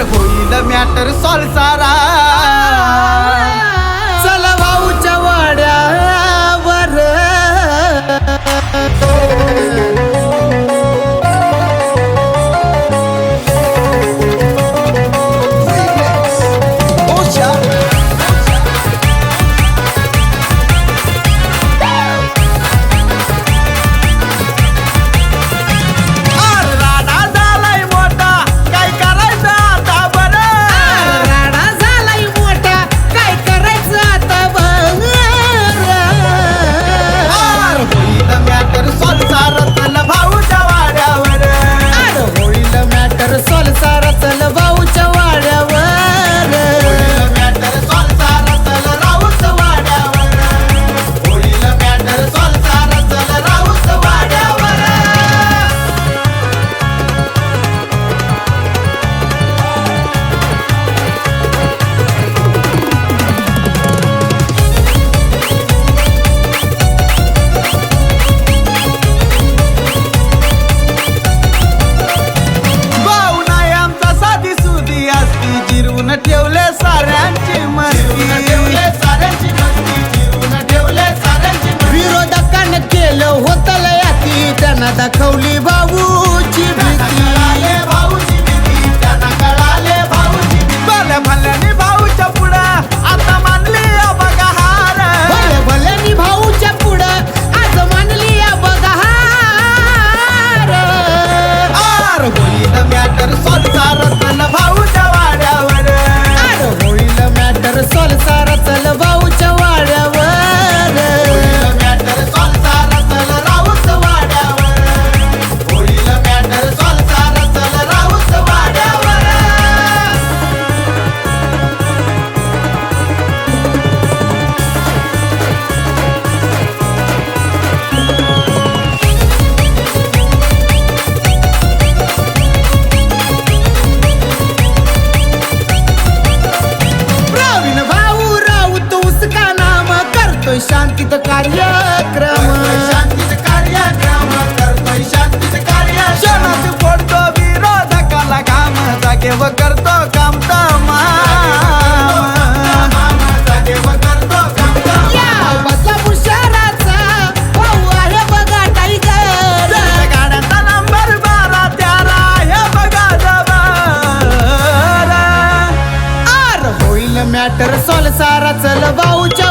होईल matter solve सारा. तर R सारा चल भाऊच्या